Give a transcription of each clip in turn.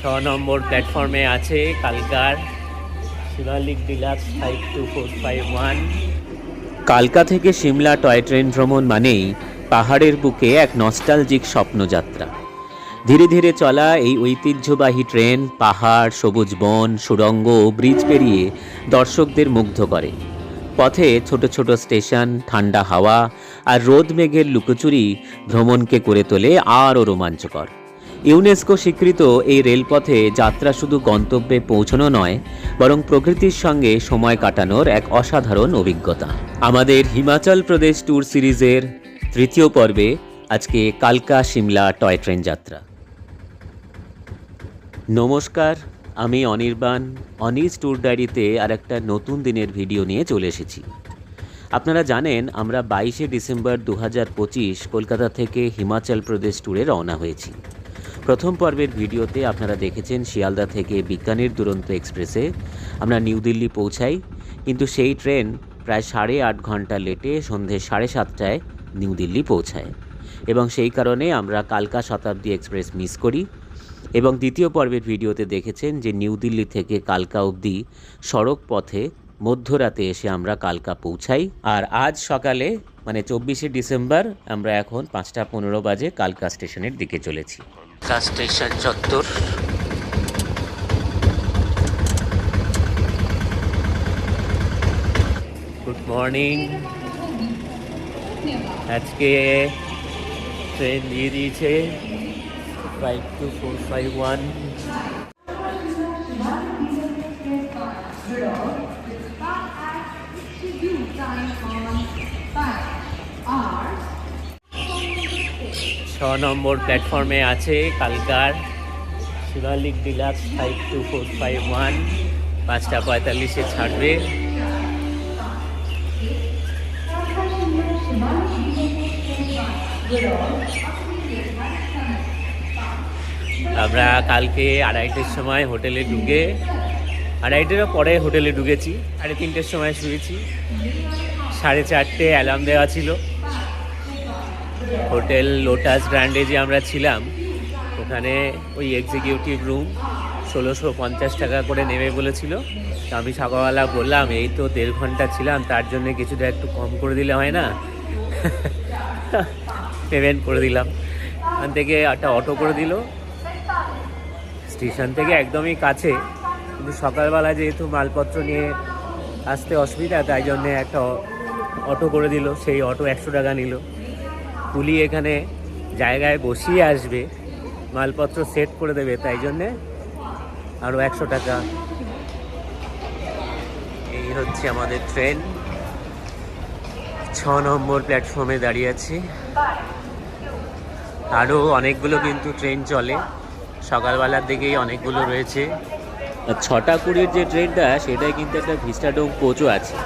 ছ নম্বর প্ল্যাটফর্মে আছে কালকার Shivalik deluxe five two four five one কালকা থেকে সিমলা টয় ট্রেন ভ্রমণ মানেই পাহাড়ের বুকে এক নস্টালজিক স্বপ্নযাত্রা। ধীরে ধীরে চলা এই ঐতিহ্যবাহী ট্রেন পাহাড়, সবুজ বন, সুড়ঙ্গ ও ব্রিজ পেরিয়ে দর্শকদের মুগ্ধ করে। পথে ছোট ছোট স্টেশন, ঠান্ডা হাওয়া আর রোদ মেঘের লুকোচুরি ভ্রমণকে করে তোলে আরও রোমাঞ্চকর। ইউনেস্কো স্বীকৃত এই রেলপথে যাত্রা শুধু গন্তব্যে পৌঁছানো নয়, বরং প্রকৃতির সঙ্গে সময় কাটানোর এক অসাধারণ অভিজ্ঞতা। আমাদের হিমাচল প্রদেশ ট্যুর সিরিজের তৃতীয় পর্বে আজকে কালকা সিমলা টয় ট্রেন যাত্রা। নমস্কার, আমি অনির্বাণ। অনিজ ট্যুর ডায়েরিতে আর একটা নতুন দিনের ভিডিও নিয়ে চলে এসেছি। আপনারা জানেন, আমরা বাইশে ডিসেম্বর দু হাজার পঁচিশ কলকাতা থেকে হিমাচল প্রদেশ ট্যুরে রওনা হয়েছি। প্রথম পর্বের ভিডিওতে আপনারা দেখেছেন শিয়ালদা থেকে বিকানির দুরন্ত এক্সপ্রেসে আমরা নিউ দিল্লি পৌঁছাই, কিন্তু সেই ট্রেন প্রায় সাড়ে আট ঘণ্টা লেটে সন্ধে সাড়ে সাতটায় নিউ দিল্লি পৌঁছায়। এবং সেই কারণে আমরা কালকা শতাব্দী এক্সপ্রেস মিস করি। এবং দ্বিতীয় পর্বের ভিডিওতে দেখেছেন যে নিউ দিল্লি থেকে কালকা অবধি সড়ক পথে মধ্যরাতে এসে আমরা কালকা পৌঁছাই। আর আজ সকালে মানে চব্বিশে ডিসেম্বর, আমরা এখন পাঁচটা পনেরো বাজে কালকা স্টেশনের দিকে চলেছি। স্টেশন চত্বর গুড মর্নিং আজকে ট্রেন দিয়ে দিয়েছে five two four five one নম্বর প্ল্যাটফর্মে আছে কালকার Shivalik deluxe five two four five one পাঁচটা পঁয়তাল্লিশে ছাড়বে। আমরা কালকে আড়াইটের সময় হোটেলে ঢুকে, আড়াইটেরও পরে হোটেলে ঢুকেছি, সাড়ে তিনটের সময় শুয়েছি। সাড়ে চারটে অ্যালার্ম দেওয়া ছিল। হোটেল লোটাস ব্র্যান্ডে যে আমরা ছিলাম। ওখানে ওই এক্সিকিউটিভ রুম ষোলোশো পঞ্চাশ টাকা করে নেবে বলেছিল। তো আমি সকালবেলা বললাম, এই তো দেড় ঘণ্টা ছিলাম, তার জন্য কিছুটা একটু কম করে দিলে হয় না? পেমেন্ট করে দিলাম। ওখান থেকে একটা অটো করে দিল। স্টেশন থেকে একদমই কাছে। কিন্তু সকালবেলা যেহেতু মালপত্র নিয়ে আসতে অসুবিধা, তাই জন্যে একটা অটো করে দিল। সেই অটো একশো টাকা নিল। কুলি এখানে জায়গায় বসিয়ে আসবে, মালপত্র সেট করে দেবে, তাই জন্যে আরও একশো টাকা। এই হচ্ছে আমাদের ট্রেন ছ নম্বর প্ল্যাটফর্মে দাঁড়িয়ে আছি। আরও অনেকগুলো কিন্তু ট্রেন চলে। সকালবেলার দিকেই অনেকগুলো রয়েছে। ছটা কুড়ির যে ট্রেনটা সেটাই কিন্তু একটা ভিস্টাডোম কোচও আছে।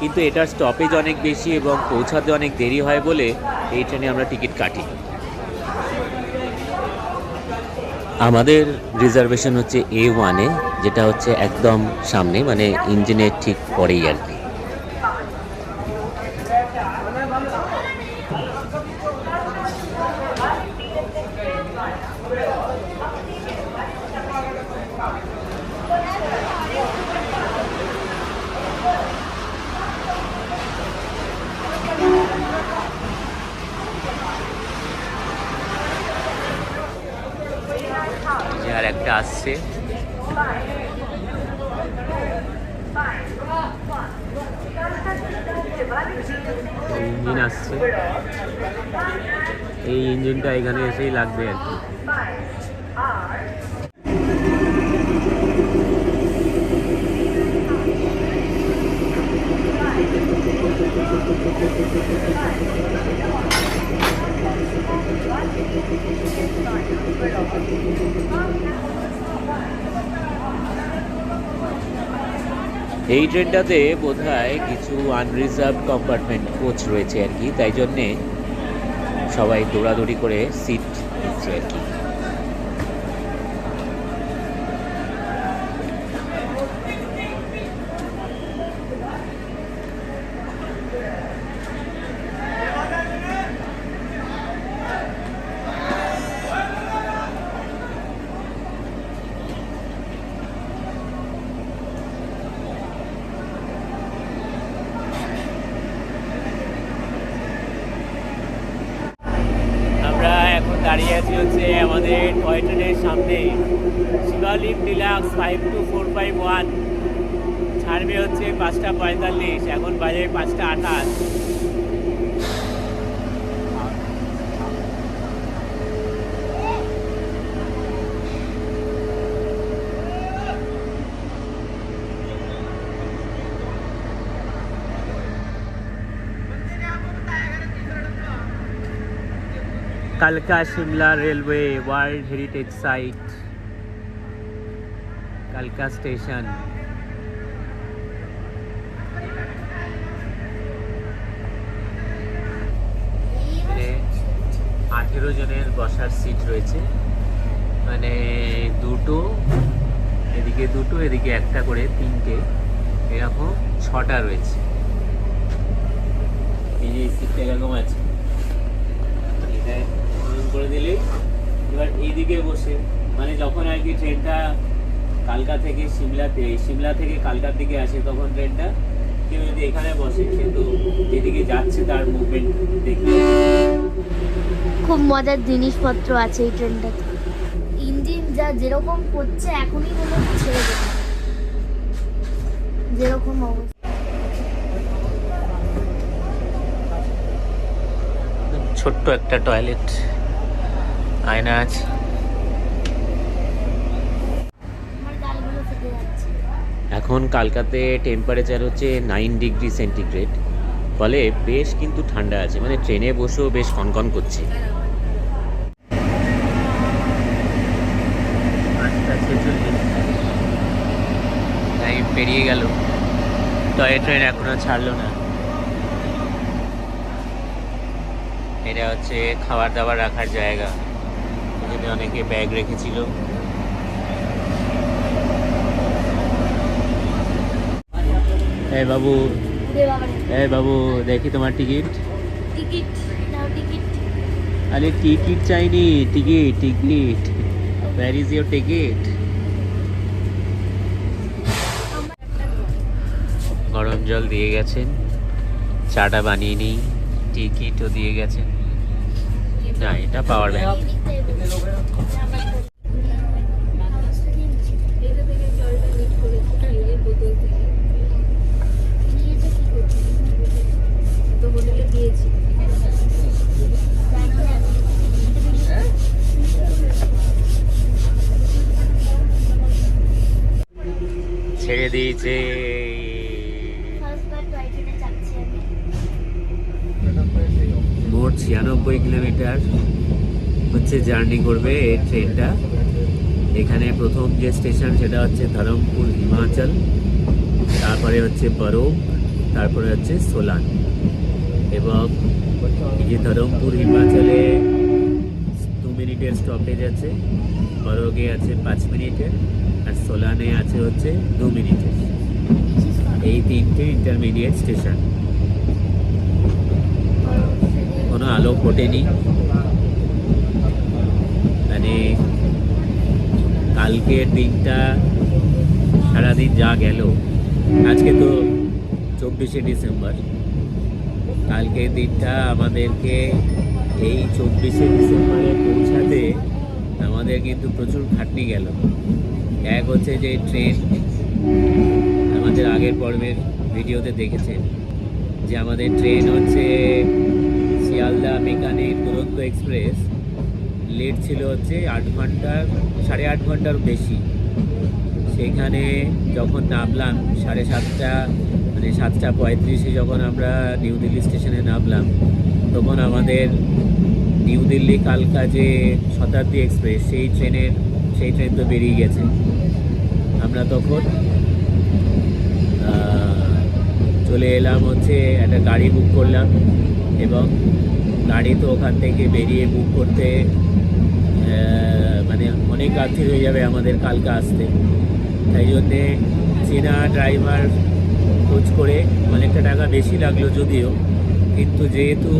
কিন্তু এটার স্টপেজ অনেক বেশি এবং পৌঁছাতে অনেক দেরি হয় বলে এই ট্রেনে আমরা টিকিট কাটি। আমাদের রিজার্ভেশন হচ্ছে এ ওয়ানে যেটা হচ্ছে একদম সামনে মানে ইঞ্জিনের ঠিক পরেই আর কি। একটা আসছে। ইঞ্জিন আসছে। এই ইঞ্জিনটা এখানে এসেই লাগবে আর কি। এই ট্রেনটাতে বোধহয় কিছু আনরিজার্ভ কম্পার্টমেন্ট কোচ রয়েছে আর কি, তাই জন্যে সবাই দৌড়াদৌড়ি করে সিট নিচ্ছে আর কি আমাদের টয় ট্রেনের সামনে। Shivalik deluxe five two four five one ছাড়বে হচ্ছে পাঁচটা পঁয়তাল্লিশ, এখন বাজে পাঁচটা আঠাশ। কালকা Shimla railway world heritage site, কালকা স্টেশন। আঠেরো জনের বসার সিট রয়েছে। মানে দুটো, এদিকে দুটো, এদিকে একটা করে, তিনটে। এরকম ছটা রয়েছে। এই যে সিটটা এরকম আছে? করে দিলেই এবার এইদিকে বসে। মানে যখন আর কি ট্রেনটা কালকা থেকে সিমলাতে সিমলা থেকে কালকার দিকে আসে তখন ট্রেনটা কেউ যদি এখানে বসে সে তো যেদিকে যাচ্ছে তার মুভমেন্ট দেখবে। খুব মজার জিনিসপত্র আছে এই ট্রেনটাতে ইঞ্জিন যা যেরকম করছে এখনই মনে হচ্ছে ছেড়ে দেবে। যেরকম অবস্থা। ছোট্ট একটা টয়লেট আয়না আছে। এখন কালকাতে টেম্পারেচার হচ্ছে নাইন ডিগ্রি সেন্টিগ্রেড ফলে বেশ কিন্তু ঠান্ডা আছে মানে ট্রেনে বসেও বেশ কনকন করছে। টাইম পেরিয়ে গেল। টয় ট্রেন এখনও ছাড়লো না। এটা হচ্ছে খাবার দাবার রাখার জায়গা। এখানে অনেকে ব্যাগ রেখেছিল। এই বাবু এই বাবু দেখি তোমার টিকিট। আরে টিকিট চাইনি ticket ticket. Where is your ticket গরম জল দিয়ে গেছেন চাটা বানিয়ে নিই টিকিটও দিয়ে গেছেন। না এটা পাওয়ার ব্যাংক। দিয়েছে। মোট ছিয়ানব্বই কিলোমিটার হচ্ছে জার্নি করবে এই ট্রেনটা। এখানে প্রথম যে স্টেশন সেটা হচ্ছে ধরমপুর হিমাচল তারপরে হচ্ছে বরফ তারপরে হচ্ছে সোলান এবং এই যে ধরমপুর হিমাচলে দু মিনিটের স্টপেজ আছে বরফে আছে পাঁচ মিনিটের। সোলানে আছে হচ্ছে দু মিনিটের এই তিনটে ইন্টারমিডিয়েট স্টেশন কোনো আলো ফোটেনি। মানে কালকের দিনটা সারাদিন যা গেল, আজকে তো চব্বিশে ডিসেম্বর। কালকের দিনটা আমাদেরকে এই চব্বিশে ডিসেম্বরে পৌঁছাতে আমাদের কিন্তু প্রচুর খাটনি গেল। এক হচ্ছে যে ট্রেন আমাদের আগের পর্বের ভিডিওতে দেখেছেন যে আমাদের ট্রেন হচ্ছে Sealdah mechanic Duronto express late ছিল হচ্ছে আট ঘণ্টার সাড়ে আট ঘণ্টার বেশি। সেখানে যখন নামলাম, সাড়ে সাতটা মানে সাতটা পঁয়ত্রিশে যখন আমরা নিউ দিল্লি স্টেশনে নামলাম, তখন আমাদের নিউ দিল্লি কালকা যে শতাব্দী এক্সপ্রেস সেই ট্রেনের সেই ট্রেন তো বেরিয়ে গেছে। আমরা তখন চলে এলাম হচ্ছে একটা গাড়ি বুক করলাম এবং গাড়ি তো ওখান থেকে বেরিয়ে বুক করতে মানে অনেক রাত্রি হয়ে যাবে আমাদের কালকে আসতে। তাই জন্যে চেনা ড্রাইভার খোঁজ করে অনেকটা টাকা বেশি লাগল যদিও, কিন্তু যেহেতু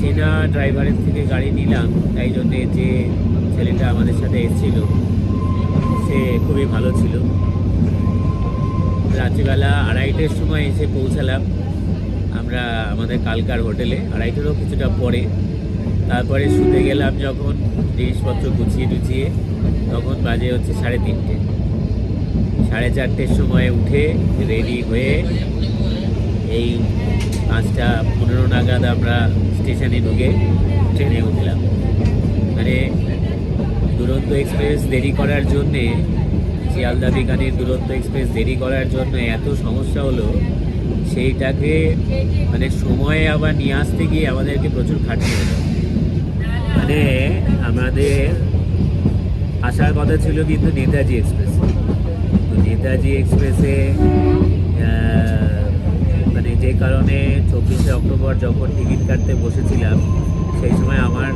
চেনা ড্রাইভারের থেকে গাড়ি নিলাম, তাই জন্যে যে ছেলেটা আমাদের সাথে এসেছিল। সে খুবই ভালো ছিল। রাত্রিবেলা আড়াইটের সময় এসে পৌঁছালাম। আমরা আমাদের কালকার হোটেলে। আড়াইটেরও কিছুটা পরে। তারপরে শুতে গেলাম যখন জিনিসপত্র গুছিয়ে টুছিয়ে। তখন বাজে হচ্ছে সাড়ে তিনটে। সাড়ে চারটের সময় উঠে রেডি হয়ে এই পাঁচটা পনেরো নাগাদ আমরা স্টেশনে ঢুকে ট্রেনে উঠলাম। মানে দুরন্ত এক্সপ্রেস দেরি করার জন্যে, শিয়ালদা বিকানির দুরন্ত এক্সপ্রেস দেরি করার জন্য এত সমস্যা হলো, সেইটাকে মানে সময়ে আবার নিয়ে আসতে গিয়ে আমাদেরকে প্রচুর খাটনি হলো। মানে আমাদের আসার কথা ছিল কিন্তু নেতাজি এক্সপ্রেস। তো নেতাজি এক্সপ্রেসে মানে যে কারণে চব্বিশে অক্টোবর যখন টিকিট কাটতে বসেছিলাম, সেই সময় আমার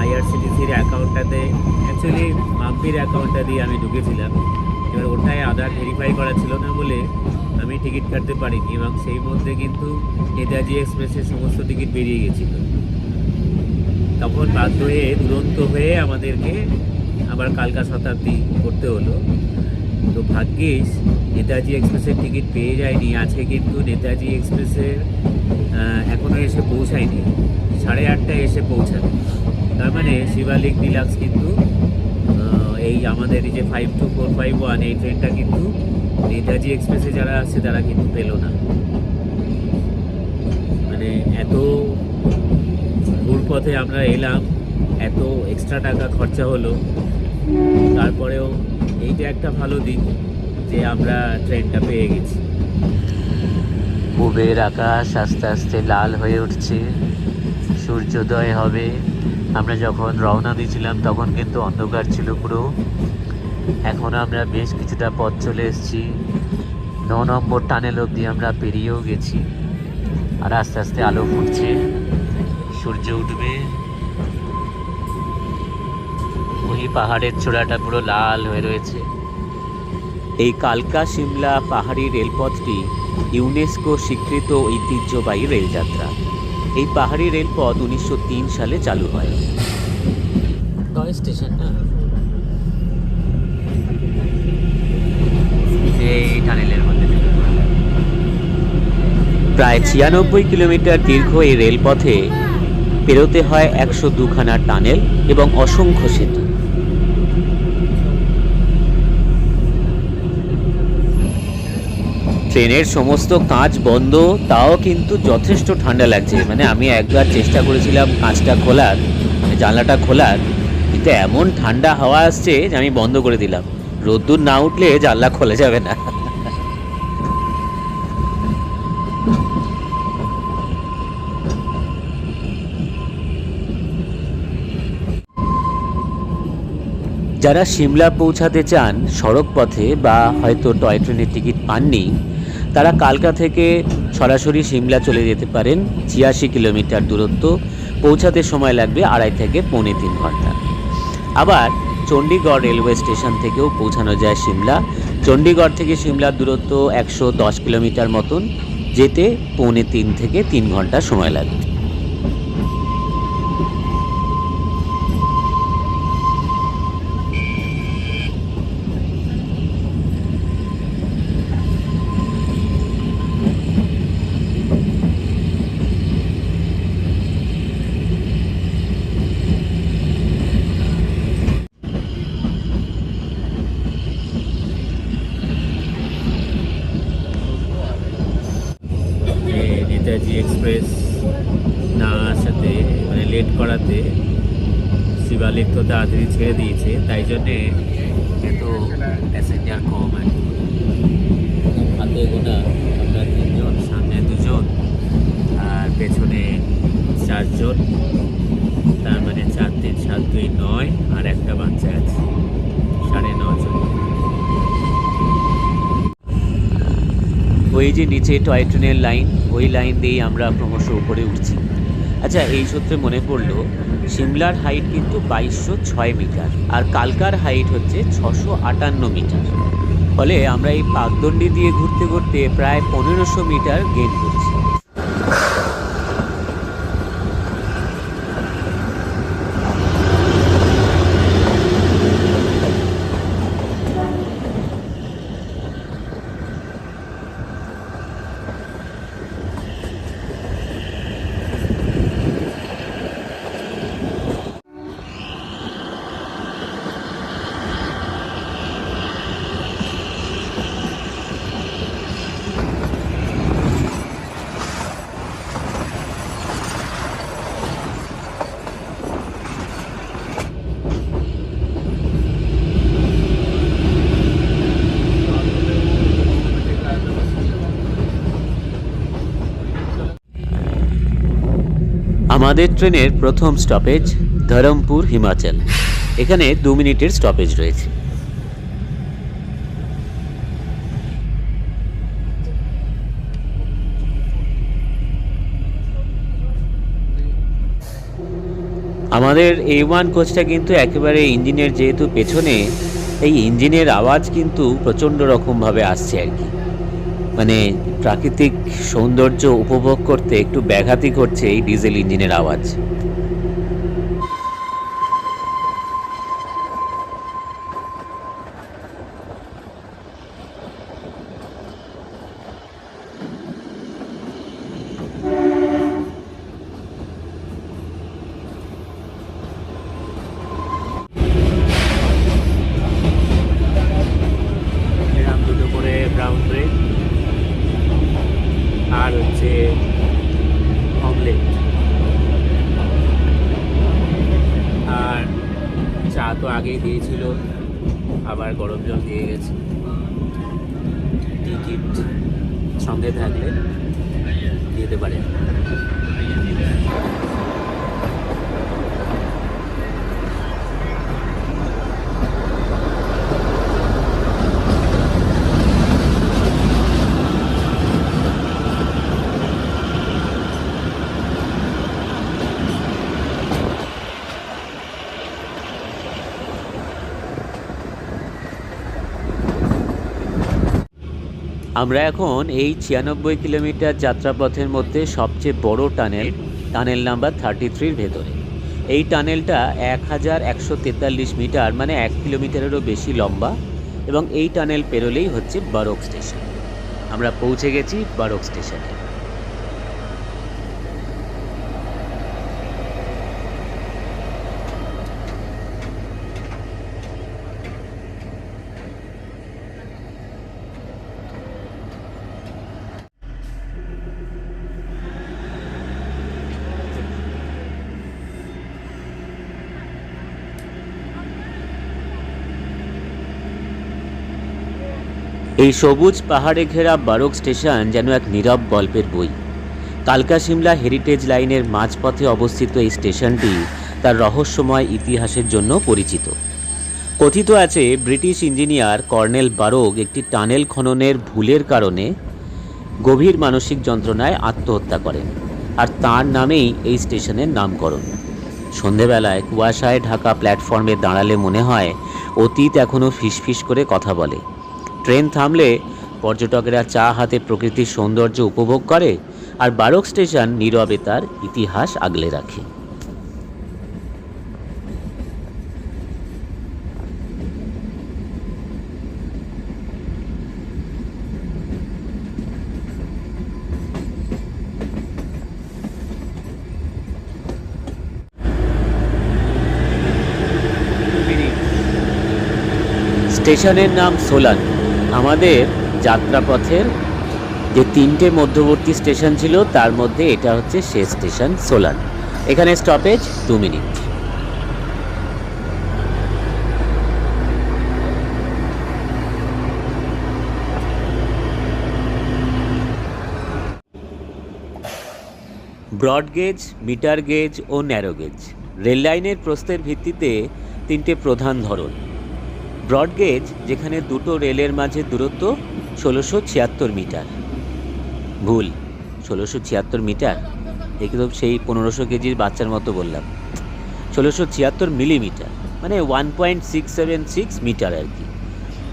আইআরসিটিসির অ্যাকাউন্টটাতে অ্যাকচুয়ালি মাম্পির অ্যাকাউন্টটা দিয়ে আমি ঢুকেছিলাম। এবার ওটায় আধার ভেরিফাই করা ছিল না বলে আমি টিকিট কাটতে পারিনি এবং সেই মধ্যে কিন্তু নেতাজি এক্সপ্রেসের সমস্ত টিকিট বেরিয়ে গেছিল। তখন বাধ্য হয়ে দুরন্ত হয়ে আমাদেরকে আবার কালকা শতাব্দী করতে হলো। তো ভাগ্যিস নেতাজি এক্সপ্রেসের টিকিট পেয়ে যায়নি। আছে কিন্তু নেতাজি এক্সপ্রেসের আহ, এখনও এসে পৌঁছায়নি। সাড়ে আটটায় এসে পৌঁছাবে। তার মানে শিবালিক ডিলাক্স কিন্তু এই আমাদের এই যে five two four five one এই ট্রেনটা কিন্তু নেতাজি এক্সপ্রেসে যারা আসছে তারা কিন্তু পেল না। মানে এত ঘুর পথে আমরা এলাম, এত এক্সট্রা টাকা খরচা হলো। তারপরেও এইটা একটা ভালো দিক যে আমরা ট্রেনটা পেয়ে গেছি। পূবের আকাশ আস্তে আস্তে লাল হয়ে উঠছে, সূর্যোদয় হবে। আমরা যখন রওনা দিয়েছিলাম, তখন কিন্তু অন্ধকার ছিল পুরো। এখন আমরা বেশ কিছুটা পথ চলে এসেছি। ন নম্বর টানেল অবধি আমরা পেরিয়েও গেছি। আর আস্তে আস্তে আলো ফুটছে, সূর্য উঠবে। ওই পাহাড়ের চূড়াটা পুরো লাল হয়ে রয়েছে। এই কালকা সিমলা পাহাড়ি রেলপথটি ইউনেস্কো স্বীকৃত ঐতিহ্যবাহী রেলযাত্রা। এই পাহাড়ি রেলপথ উনিশশো তিন সালে চালু হয়। স্টেশন না এই টানেলের মধ্যে প্রায় ছিয়ানব্বই কিলোমিটার দীর্ঘ এই রেলপথে পেরোতে হয় একশো দুখানা টানেল এবং অসংখ্য সেতু। ট্রেনের সমস্ত কাঁচ বন্ধ, তাও কিন্তু যথেষ্ট ঠান্ডা লাগছে। মানে আমি একবার চেষ্টা করেছিলাম কাঁচটা খোলার জানলাটা খোলার, কিন্তু এমন ঠান্ডা হাওয়া আসছে যে আমি বন্ধ করে দিলাম। রোদ্দুর না উঠলে জানলা খোলা যাবে না। যারা সিমলা পৌঁছাতে চান সড়ক পথে বা হয়তো টয় ট্রেনের টিকিট পাননি তারা কালকা থেকে সরাসরি সিমলা চলে যেতে পারেন। ছিয়াশি কিলোমিটার দূরত্ব। পৌঁছাতে সময় লাগবে আড়াই থেকে পৌনে তিন ঘণ্টা। আবার চণ্ডীগড় রেলওয়ে স্টেশন থেকেও পৌঁছানো যায় সিমলা। চণ্ডীগড় থেকে সিমলার দূরত্ব একশো দশ কিলোমিটার মতন। যেতে পৌনে তিন থেকে তিন ঘণ্টা সময় লাগবে যে নেতাজি এক্সপ্রেস না আসাতে মানে লেট করাতে শিবালিক তো তাড়াতাড়ি ছেড়ে দিয়েছে তাই জন্যে এত প্যাসেঞ্জার কম আর। হাতে গোনা আমরা তিনজন, সামনে দুজন, আর পেছনে চারজন, তার মানে চার তিন, সাত দুই নয়, আর একটা বাচ্চা আছে, সাড়ে নজন ওই যে নিচে টয় ট্রেনের লাইন, ওই লাইন দিয়েই আমরা ক্রমশ উপরে উঠছি আচ্ছা এই সূত্রে মনে পড়ল, সিমলার হাইট কিন্তু বাইশশো ছয় মিটার আর কালকার হাইট হচ্ছে ছশো আটান্ন মিটার ফলে আমরা এই পাকদণ্ডি দিয়ে ঘুরতে ঘুরতে প্রায় পনেরোশো মিটার গেন করছি। আমাদের ট্রেনের প্রথম স্টপেজ ধরমপুর, হিমাচল। এখানে দু মিনিটের স্টপেজ রয়েছে। আমাদের এ ওয়ান কোচটা কিন্তু একেবারে ইঞ্জিনের যেহেতু পেছনে, এই ইঞ্জিনের আওয়াজ কিন্তু প্রচণ্ড রকমভাবে আসছে আর কি। মানে প্রাকৃতিক সৌন্দর্য উপভোগ করতে একটু ব্যাঘাতই করছে এই ডিজেল ইঞ্জিনের আওয়াজ। আগেই দিয়েছিল আবার গরম জল দিয়ে গেছে। টিকিট সঙ্গে থাকলে দিতে পারে। আমরা এখন এই ছিয়ানব্বই কিলোমিটার যাত্রাপথের মধ্যে সবচেয়ে বড় টানেল টানেল নাম্বার থার্টি থ্রির ভেতরে। এই টানেলটা এক হাজার একশো তেতাল্লিশ মিটার মানে এক কিলোমিটারেরও বেশি লম্বা, এবং এই টানেল পেরোলেই হচ্ছে বারোক স্টেশন। আমরা পৌঁছে গেছি বারোক স্টেশনে। এই সবুজ পাহাড়ে ঘেরা বারক স্টেশন যেন এক নীরব গল্পের বই। কালকা সিমলা হেরিটেজ লাইনের মাঝপথে অবস্থিত এই স্টেশনটি তার রহস্যময় ইতিহাসের জন্য পরিচিত। কথিত আছে, ব্রিটিশ ইঞ্জিনিয়ার কর্নেল বারোগ একটি টানেল খননের ভুলের কারণে গভীর মানসিক যন্ত্রণায় আত্মহত্যা করেন আর তার নামেই এই স্টেশনের নামকরণ। সন্ধেবেলায় কুয়াশায় ঢাকা প্ল্যাটফর্মে দাঁড়ালে মনে হয়, অতীত এখনও ফিসফিস করে কথা বলে। ট্রেন থামলে পর্যটকেরা চা হাতে প্রকৃতির সৌন্দর্য উপভোগ করে আর বারক স্টেশন নীরবে তার ইতিহাস আগলে রাখে। স্টেশনের নাম সোলান। আমাদের যাত্রাপথের যে তিনটে মধ্যবর্তী স্টেশন ছিল, তার মধ্যে এটা হচ্ছে শেষ স্টেশন সোলান। এখানে স্টপেজ দু মিনিট। ব্রড গেজ, মিটার গেজ ও ন্যারো গেজ। রেল লাইনের প্রস্থের ভিত্তিতে তিনটে প্রধান ধরন। ব্রড গেজ, যেখানে দুটো রেলের মাঝে দূরত্ব ষোলোশো ছিয়াত্তর মিটার। ভুল, ষোলোশো ছিয়াত্তর মিটার। একদম সেই পনেরোশো কেজির বাচ্চার মতো বললাম। ষোলোশো ছিয়াত্তর মিলিমিটার মানে one point six seven six metre আর কি।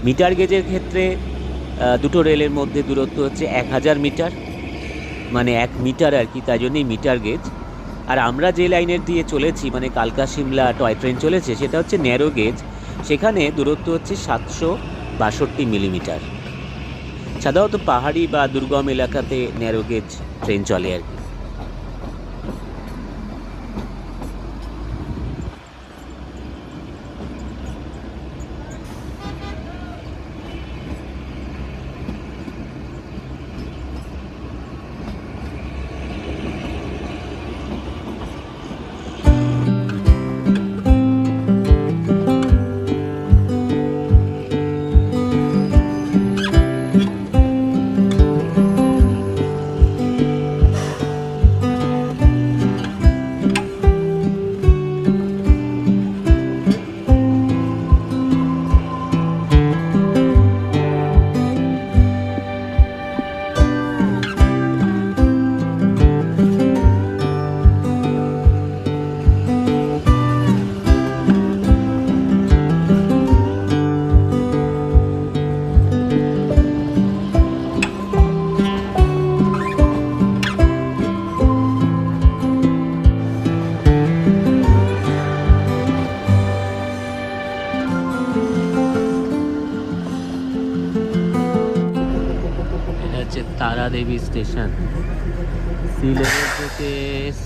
মিটার গেজের ক্ষেত্রে দুটো রেলের মধ্যে দূরত্ব হচ্ছে এক হাজার মিটার মানে এক মিটার আর কি, তাই জন্যই মিটার গেজ। আর আমরা যে লাইনের দিয়ে চলেছি মানে কালকা, সিমলা টয় ট্রেন চলেছে, সেটা হচ্ছে ন্যারো গেজ। সেখানে দূরত্ব হচ্ছে সাতশো বাষট্টি মিলিমিটার। সাধারণত পাহাড়ি বা দুর্গম এলাকাতে ন্যারো গেজ ট্রেন চলে আর কি। স্টেশন। সি লেভেল থেকে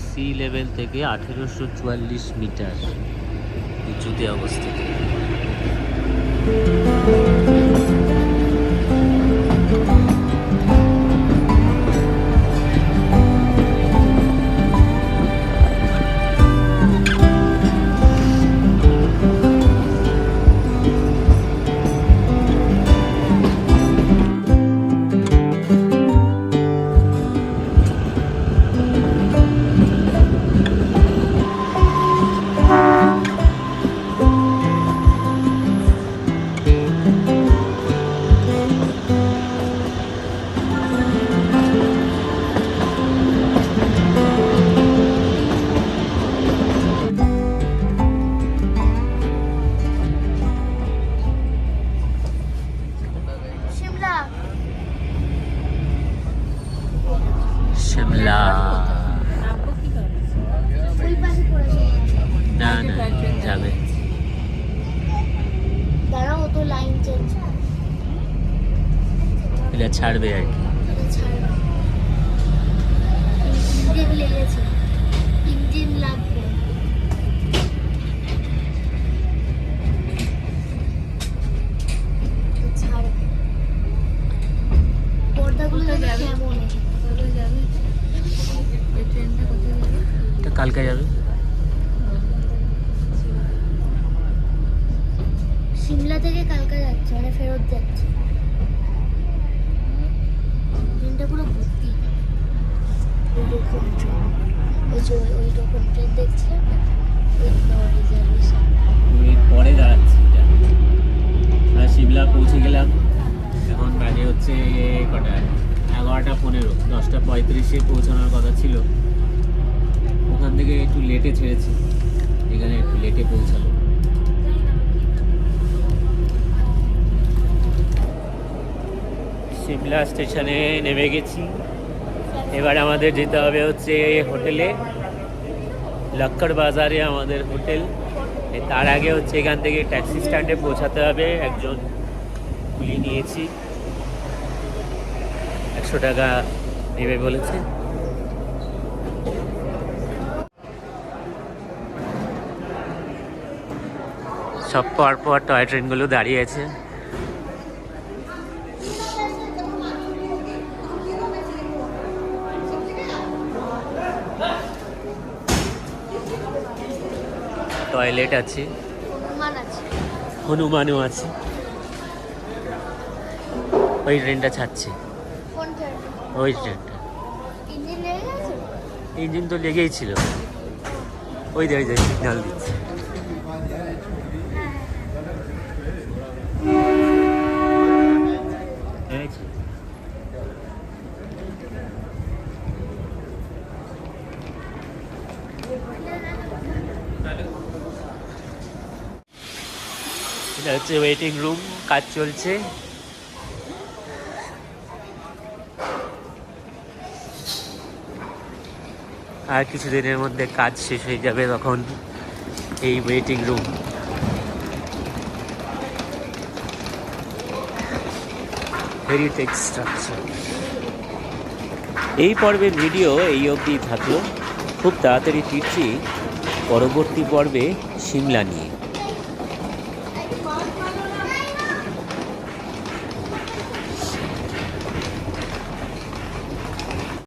সি লেভেল থেকে আঠেরোশো চুয়াল্লিশ মিটার উঁচুতে অবস্থিত। কোথায় যাবে? এটা কালকে যাবে। সিমলা থেকে কালকা যাচ্ছে মানে ফেরত যাচ্ছে। ট্রেনটা পুরো ভর্তি ওই যে ওই- রকম ট্রেন দেখছিলাম শিমলা পৌঁছে গেলাম। এখন বাজে হচ্ছে কটা? এগারোটা পনেরো। দশটা পঁয়ত্রিশে পৌঁছানোর কথা ছিল। ওখান থেকে একটু লেটে ছেড়েছি। এখানে একটু লেটে পৌঁছালো শিমলা স্টেশনে নেমে গেছি। এবার আমাদের যেতে হবে হচ্ছে হোটেলে, লক্কর বাজারে আমাদের হোটেল। তার আগে হচ্ছে এখান থেকে ট্যাক্সি স্ট্যান্ডে পৌঁছাতে হবে, একজন কুলি নিয়েছি। একশো টাকা নেবে বলেছে। সব পর পর টয় ট্রেনগুলো দাঁড়িয়ে আছে। টয়লেট আছে। হনুমান আছে। হনুমানও আছে। ওই ট্রেনটা ছাড়ছে। ওই ট্রেনটা ইঞ্জিন তো লেগেই ছিল। ওই দেয় সিগনাল দিচ্ছে। হচ্ছে ওয়েটিং রুম কাজ চলছে। আর কিছুদিনের মধ্যে কাজ শেষ হয়ে যাবে তখন এই ওয়েটিং রুম স্ট্রাকচার এই পর্বের ভিডিও এই অবধি থাকল। খুব তাড়াতাড়ি ফিরছি। পরবর্তী পর্বে সিমলা নিয়ে।